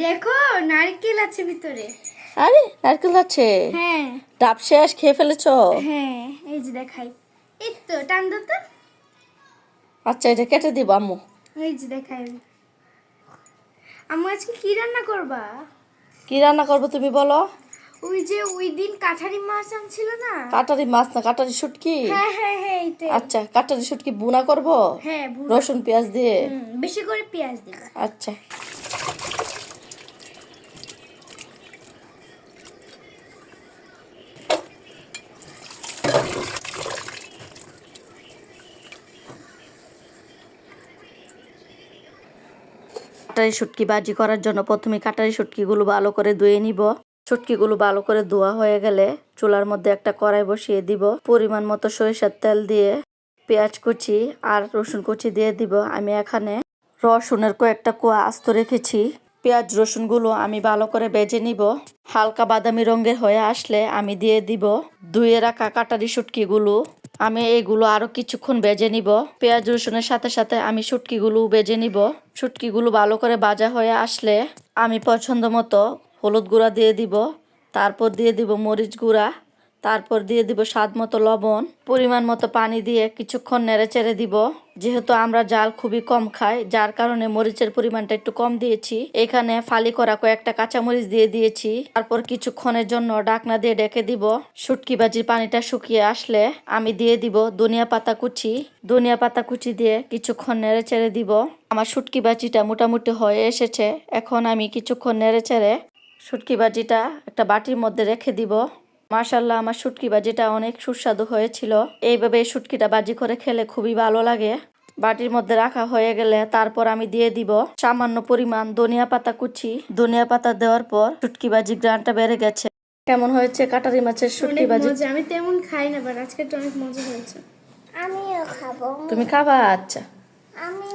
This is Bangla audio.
দেখো নারকেল আছে ভিতরে। আরে নারকেল আছে? হ্যাঁ। ডাব শেষ খেয়ে ফেলেছ? হ্যাঁ এই যে দেখাই। এই তো টান দাও তো। আচ্ছা এটা কেটে দিব আম্মু। এই যে দেখাই আমি। আজকে কি রান্না করবা? কি রান্না করব তুমি বলো? ওই যে ওই দিন কাঠারি মাছ আনছিল না? কাটারি মাছ না কাটারি শুটকি? হ্যাঁ হ্যাঁ হ্যাঁ এইটাই। আচ্ছা কাটারি শুটকি বুনা করব? হ্যাঁ রসুন পেঁয়াজ দিয়ে? বেশি করে পেঁয়াজ দিবা। আচ্ছা। কাটারি শুটকি বাজি করার জন্য প্রথমে কাটারি শুটকিগুলো ভালো করে ধুয়ে নিব। শুটকিগুলো ভালো করে ধোয়া হয়ে গেলে চুলার মধ্যে একটা কড়াই বসিয়ে দিব। পরিমাণ মতো সরিষার তেল দিয়ে পেঁয়াজ কুচি আর রসুন কুচি দিয়ে দিব। আমি এখানে রসুনের কয়েকটা কুয়া আস্ত রেখেছি। পেঁয়াজ, রসুনগুলো আমি ভালো করে বেজে নিব। হালকা বাদামি রঙের হয়ে আসলে আমি দিয়ে দিব। ধুয়ে রাখা কাটারি শুটকিগুলো আমি এইগুলো আরও কিছুক্ষণ বেজে নিব। পেঁয়াজ রসুনের সাথে সাথে আমি শুটকিগুলো বেজে নিব। শুটকিগুলো ভালো করে বাজা হয়ে আসলে আমি পছন্দ মতো হলুদ গুঁড়া দিয়ে দিব। তারপর দিয়ে দিব মরিচ গুঁড়া। তারপর দিয়ে দিব স্বাদ মতো লবণ, পরিমাণ মতো পানি দিয়ে কিছুক্ষণ নেড়ে চেড়ে দিব। যেহেতু আমরা জাল খুবই কম খাই, যার কারণে মরিচের পরিমাণটা একটু কম দিয়েছি। এখানে ফালি করা কয়েকটা কাঁচামরিচ দিয়ে দিয়েছি। তারপর কিছুক্ষণের জন্য ডাকনা দিয়ে ডেকে দিব। শুটকি ভাজির পানিটা শুকিয়ে আসলে আমি দিয়ে দিব ধনিয়া পাতা কুচি। ধনিয়া পাতা কুচি দিয়ে কিছুক্ষণ নেড়ে চেড়ে দিব। আমার শুটকি ভাজিটা মোটামুটি হয়ে এসেছে। এখন আমি কিছুক্ষণ নেড়ে চেড়ে শুটকি ভাজিটা একটা বাটির মধ্যে রেখে দিব। মার্শাল্লাহ আমার শুটকি ভাজিটা অনেক সুস্বাদু হয়েছিল। এইভাবে এই শুটকিটা বাজি করে খেলে খুবই ভালো লাগে। বাটির মধ্যে রাখা হয়ে গেলে তারপর আমি দিয়ে দিব সামান্য পরিমাণ ধনিয়া পাতা কুচি। ধনিয়া পাতা দেওয়ার পর শুটকি ভাজি গ্রানটা বেড়ে গেছে। কেমন হয়েছে কাটারি মাছের শুটকি মজা আমি তেমন খাই না বাট আজকে তো অনেক মজা হয়েছে। আমিও খাব। তুমি খাবা? আচ্ছা। আমি